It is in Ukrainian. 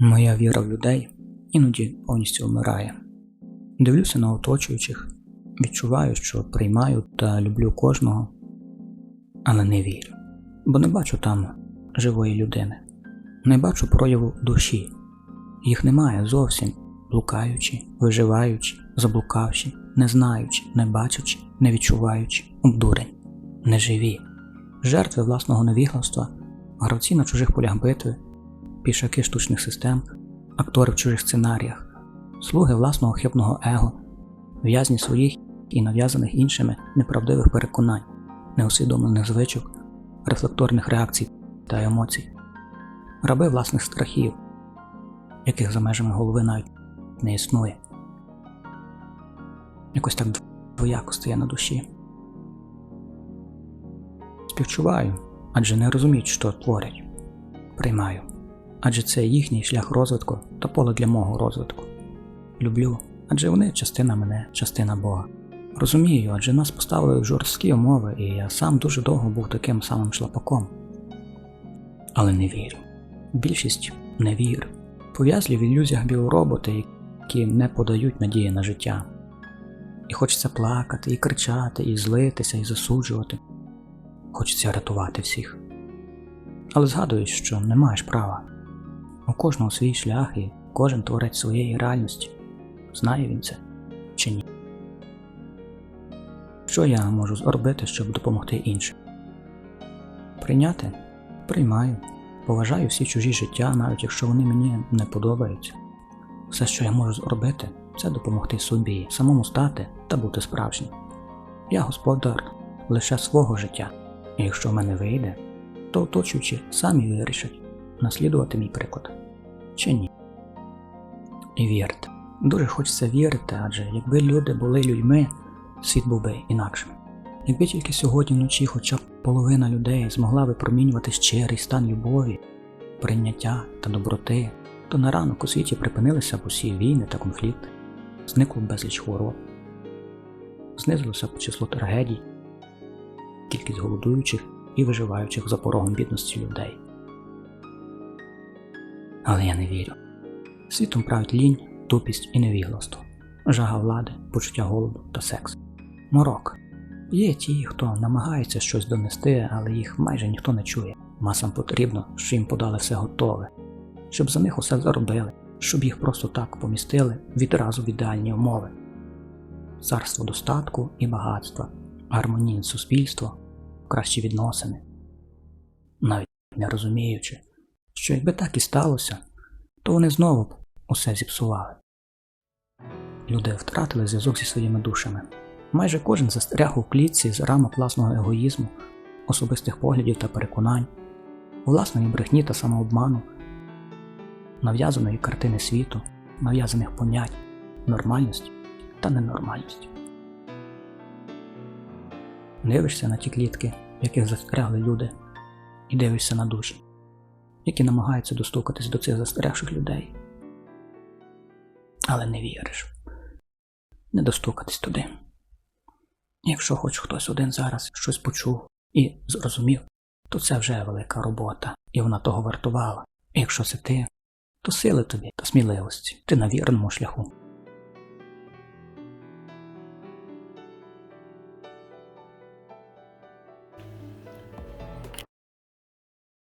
Моя віра в людей іноді повністю вмирає. Дивлюся на оточуючих, відчуваю, що приймаю та люблю кожного, але не вірю, бо не бачу там живої людини, не бачу прояву душі. Їх немає зовсім, блукаючи, виживаючи, заблукавши, не знаючи, не бачачи, не відчуваючи, обдурень, неживі, жертви власного невігластва, гравці на чужих полях битви, пішаки штучних систем, актори в чужих сценаріях, слуги власного хибного его, в'язні своїх і нав'язаних іншими неправдивих переконань, неусвідомлених звичок, рефлекторних реакцій та емоцій, раби власних страхів, яких за межами голови навіть не існує. Якось так двояко стає на душі. Співчуваю, адже не розуміють, що творять. Приймаю, адже це їхній шлях розвитку та поле для мого розвитку. Люблю, адже вони частина мене, частина Бога. Розумію, адже нас поставили в жорсткі умови, і я сам дуже довго був таким самим шлапаком. Але не вірю. Більшість не вірить. Пов'язлі в ілюзіях біороботи, які не подають надії на життя. І хочеться плакати, і кричати, і злитися, і засуджувати. Хочеться рятувати всіх. Але згадуєш, що не маєш права. У кожного свій шлях і кожен творець своєї реальності. Знає він це чи ні? Що я можу зробити, щоб допомогти іншим? Прийняти? Приймаю. Поважаю всі чужі життя, навіть якщо вони мені не подобаються. Все, що я можу зробити, це допомогти собі, самому стати та бути справжнім. Я господар лише свого життя, і якщо в мене вийде, то оточуючи самі вирішать, наслідувати мій приклад чи ні. І вірте. Дуже хочеться вірити, адже якби люди були людьми, світ був би інакшим. Якби тільки сьогодні вночі хоча б половина людей змогла випромінювати щирий стан любові, прийняття та доброти, то на ранок у світі припинилися б усі війни та конфлікти, зникло безліч хвороб, знизилося б число трагедій, кількість голодуючих і виживаючих за порогом бідності людей. Але я не вірю. Світом править лінь, тупість і невігластво, жага влади, почуття голоду та секс. Морок. Є ті, хто намагається щось донести, але їх майже ніхто не чує. Масам потрібно, щоб їм подали все готове, щоб за них усе заробили, щоб їх просто так помістили відразу в ідеальні умови. Царство достатку і багатства, гармонійне суспільство, кращі відносини. Навіть не розуміючи, що якби так і сталося, то вони знову б усе зіпсували. Люди втратили зв'язок зі своїми душами. Майже кожен застряг у клітці з рамок власного егоїзму, особистих поглядів та переконань, власної брехні та самообману, нав'язаної картини світу, нав'язаних понять, нормальності та ненормальності. Дивишся на ті клітки, в яких застрягли люди, і дивишся на душі, які намагаються достукатись до цих застарявших людей. Але не віриш, не достукатись туди. Якщо хоч хтось один зараз щось почув і зрозумів, то це вже велика робота, і вона того вартувала. І якщо це ти, то сили тобі та сміливості, ти на вірному шляху.